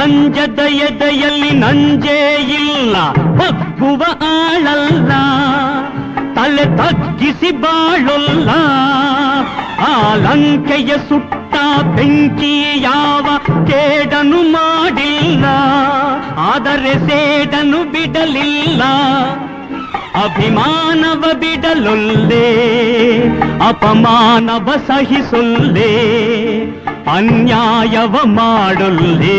ಅಂಜದ ಎದೆಯಲ್ಲಿ ನಂಜೇ ಇಲ್ಲ ಬಗ್ಗುವ ಆಳಲ್ಲ, ತಲೆ ತಗ್ಗಿಸಿ ಬಾಳುಲ್ಲ. ಆ ಲಂಕೆಯ ಸುಟ್ಟ ಬೆಂಕಿ ಯಾವ ಕೇಡನು ಮಾಡಿಲ್ಲ, ಆದರೆ ಸೇಡನು ಬಿಡಲಿಲ್ಲ. ಅಭಿಮಾನವ ಬಿಡಲೊಲ್ಲೇ, ಅಪಮಾನವ ಸಹಿಸೊಲ್ಲೆ, ಅನ್ಯಾಯವ ಮಾಡೊಲ್ಲೆ.